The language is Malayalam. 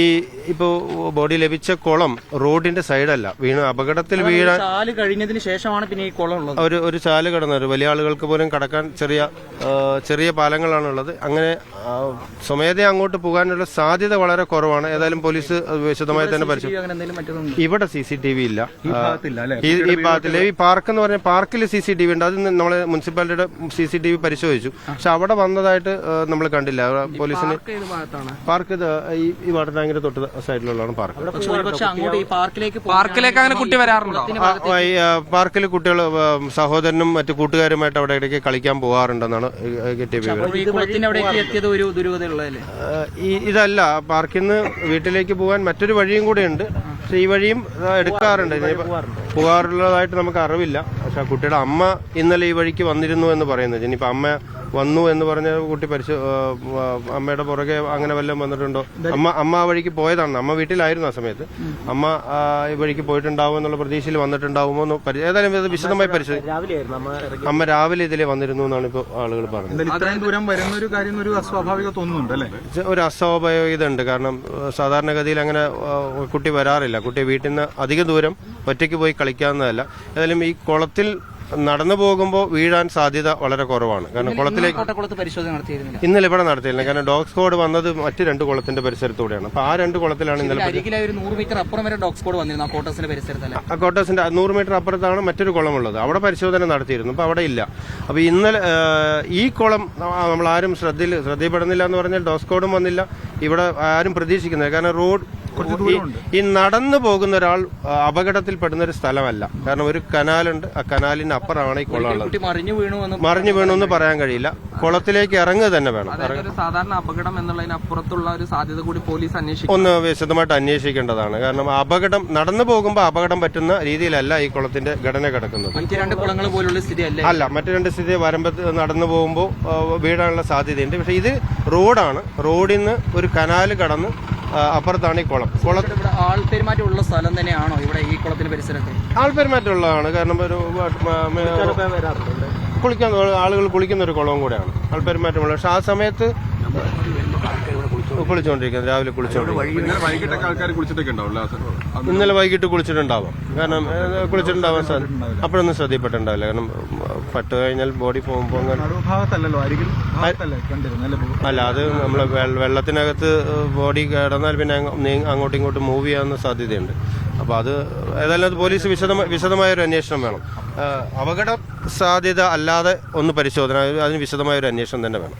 ഈ ഇപ്പോ ബോഡി ലഭിച്ച കുളം റോഡിന്റെ സൈഡല്ല. വീണ് അപകടത്തിൽ വീണ ചാൽ കഴിഞ്ഞതിന് ശേഷമാണ് പിന്നെ ഈ കുളം ഉള്ളത്. ഒരു ഒരു ചാൽ കടന്ന ഒരു വലിയ ആളുകൾക്ക് പോലും കടക്കാൻ ചെറിയ ചെറിയ പാലങ്ങളാണ് ഉള്ളത്. അങ്ങനെ സ്വമേധയാ അങ്ങോട്ട് പോകാനുള്ള സാധ്യത വളരെ കുറവാണ്. ഏതായാലും പോലീസ് വിശദമായി തന്നെ പരിശോധിച്ചു ഇവിടെ സി സി ടി വി ഇല്ല. ഈ ഭാഗത്തില്ല ഭാഗത്തിൽ ഈ പാർക്ക് എന്ന് പറഞ്ഞ പാർക്കിൽ സി സി ടി വി ഉണ്ട്. അത് നമ്മളെ മുനിസിപ്പാലിറ്റിയുടെ സി സി ടി വി പരിശോധിച്ചു. പക്ഷെ അവിടെ വന്നതായിട്ട് നമ്മൾ കണ്ടില്ല. പോലീസിന് ഭാഗത്താണ്? പാർക്ക് ഈ വാട്ടർ ടാങ്കിന്റെ തൊട്ട് സൈഡിലുള്ളതാണ് പാർക്ക്. പക്ഷെ അങ്ങോട്ട് ഈ പാർക്കിലേക്ക് അങ്ങനെ കുട്ടി വരാറുണ്ടോ? പാർക്കിൽ കുട്ടികൾ സഹോദരനും മറ്റു കൂട്ടുകാരുമായിട്ട് അവിടെ ഇടയ്ക്ക് കളിക്കാൻ പോകാറുണ്ടെന്നാണ് കിട്ടിയ വിവരം ഇതല്ല പാർക്കിൽ നിന്ന് വീട്ടിലേക്ക് പോകാൻ മറ്റൊരു വഴിയും കൂടെ ഉണ്ട്. പക്ഷെ ഈ വഴിയും എടുക്കാറുണ്ട്. പോകാറുള്ളതായിട്ട് നമുക്ക് അറിവില്ല. പക്ഷെ ആ കുട്ടിയുടെ അമ്മ ഇന്നലെ ഈ വഴിക്ക് വന്നിരുന്നു എന്ന് പറയുന്നത്. ഇനിയിപ്പോ അമ്മ വന്നു എന്ന് പറഞ്ഞ കുട്ടി പരിശോ അമ്മയുടെ പുറകെ അങ്ങനെ വല്ലതും വന്നിട്ടുണ്ടോ? അമ്മ അമ്മ ആ വഴിക്ക് പോയതാണ്. അമ്മ വീട്ടിലായിരുന്നു ആ സമയത്ത്. അമ്മ ഈ വഴിക്ക് പോയിട്ടുണ്ടാവും എന്നുള്ള പ്രതീക്ഷയിൽ വന്നിട്ടുണ്ടാവുമോ എന്ന് ഏതായാലും ഇത് വിശദമായി പരിശോധിച്ചു അമ്മ രാവിലെ ഇതിലെ വന്നിരുന്നു എന്നാണ് ഇപ്പോൾ ആളുകൾ പറഞ്ഞത്. ഇത്രയും ദൂരം വരുന്ന ഒരു കാര്യം ഒരു അസ്വാഭാവിക തോന്നുന്നുണ്ടല്ലേ ഒരു അസ്വാഭാവികത ഉണ്ട് കാരണം സാധാരണഗതിയിൽ അങ്ങനെ കുട്ടി വരാറില്ല. കുട്ടി വീട്ടിൽ നിന്ന് അധിക ദൂരം ഒറ്റയ്ക്ക് പോയി കളിക്കാവുന്നതല്ല. ഏതായാലും ഈ കുളത്തിൽ നടന്നു പോകുമ്പോൾ വീഴാൻ സാധ്യത വളരെ കുറവാണ്. കാരണം കുളത്തിലേക്ക് ഇന്നലെ ഇവിടെ നടത്തിയില്ല. കാരണം ഡോഗ് സ്ക്വാഡ് വന്നത് മറ്റു രണ്ട് കുളത്തിന്റെ പരിസരത്തൂടെയാണ്. അപ്പൊ ആ രണ്ട് കുളത്തിലാണ് ഇന്നലെ ആ കോട്ടേഴ്സിന്റെ നൂറ് മീറ്റർ അപ്പുറത്താണ് മറ്റൊരു കുളമുള്ളത്. അവിടെ പരിശോധന നടത്തിയിരുന്നു അപ്പൊ അവിടെ ഇല്ല. അപ്പൊ ഇന്നലെ ഈ കുളം നമ്മൾ ആരും ശ്രദ്ധയിൽ ശ്രദ്ധയിൽപ്പെടുന്നില്ല എന്ന് പറഞ്ഞാൽ ഡോസ്കോഡും വന്നില്ല. ഇവിടെ ആരും പ്രതീക്ഷിക്കുന്നില്ല. കാരണം റോഡ് ഈ- നടന്നു പോകുന്ന ഒരാൾ അപകടത്തിൽപ്പെടുന്ന ഒരു സ്ഥലമല്ല. കാരണം ഒരു കനാലുണ്ട്. ആ കനാലിന് അപ്പുറമാണ് ഈ കുളം ഉള്ളത്. മറിഞ്ഞു വീണു എന്ന് മറിഞ്ഞു വീണൊന്നും പറയാൻ കഴിയില്ല. കുളത്തിലേക്ക് ഇറങ്ങുക തന്നെ വേണം. സാധാരണ അപകടം എന്നുള്ളതിനപ്പുറത്തുള്ള ഒരു സാധ്യത കൂടി പോലീസ് അന്വേഷിക്കും. ഒന്ന് വിശദമായിട്ട് അന്വേഷിക്കേണ്ടതാണ്. കാരണം അപകടം നടന്നു പോകുമ്പോൾ അപകടം പറ്റുന്ന രീതിയിലല്ല ഈ കുളത്തിന്റെ ഘടന കിടക്കുന്നത്. മറ്റു രണ്ട് കുളങ്ങൾ പോലുള്ള സ്ഥിതി അല്ലേ അല്ല മറ്റു രണ്ട് സ്ഥിതി വരമ്പത്ത് നടന്നു പോകുമ്പോൾ വീഴാനുള്ള സാധ്യതയുണ്ട്. പക്ഷെ ഇത് റോഡാണ്. റോഡിൽ നിന്ന് ഒരു കനാല് കടന്ന് അപ്പുറത്താണ് ഈ കുളം. കുളം ആൾ പെരുമാറ്റം ഉള്ള സ്ഥലം തന്നെയാണോ ഇവിടെ ഈ കുളത്തിന്റെ പരിസരത്ത്? ആൾപ്പെരുമാറ്റമുള്ളതാണ് കാരണം ഒരു കുളിക്കാൻ ആളുകൾ കുളിക്കുന്ന ഒരു കുളവും കൂടെയാണ്. ഉള്ളത് പക്ഷെ ആ സമയത്ത് കുളിച്ചുകൊണ്ടിരിക്കുന്നത് രാവിലെ കുളിച്ചുകൊണ്ടിരിക്കുന്നത് ഇന്നലെ വൈകിട്ട് കുളിച്ചിട്ടുണ്ടാവാം. കാരണം കുളിച്ചിട്ടുണ്ടാവാൻ സാധ്യത അപ്പോഴൊന്നും ശ്രദ്ധയിൽപ്പെട്ടുണ്ടാവില്ല കാരണം പട്ട് കഴിഞ്ഞാൽ ബോഡി പോകുമ്പോൾ അല്ല അത് നമ്മൾ വെള്ളത്തിനകത്ത് ബോഡി കിടന്നാൽ പിന്നെ അങ്ങോട്ടും ഇങ്ങോട്ടും മൂവ് ചെയ്യാവുന്ന സാധ്യതയുണ്ട്. അപ്പോൾ അത് ഏതായാലും അത് പോലീസ് വിശദമായ വിശദമായൊരു അന്വേഷണം വേണം. അപകട സാധ്യത അല്ലാതെ ഒന്ന് പരിശോധന അതിന് വിശദമായ ഒരു അന്വേഷണം തന്നെ വേണം.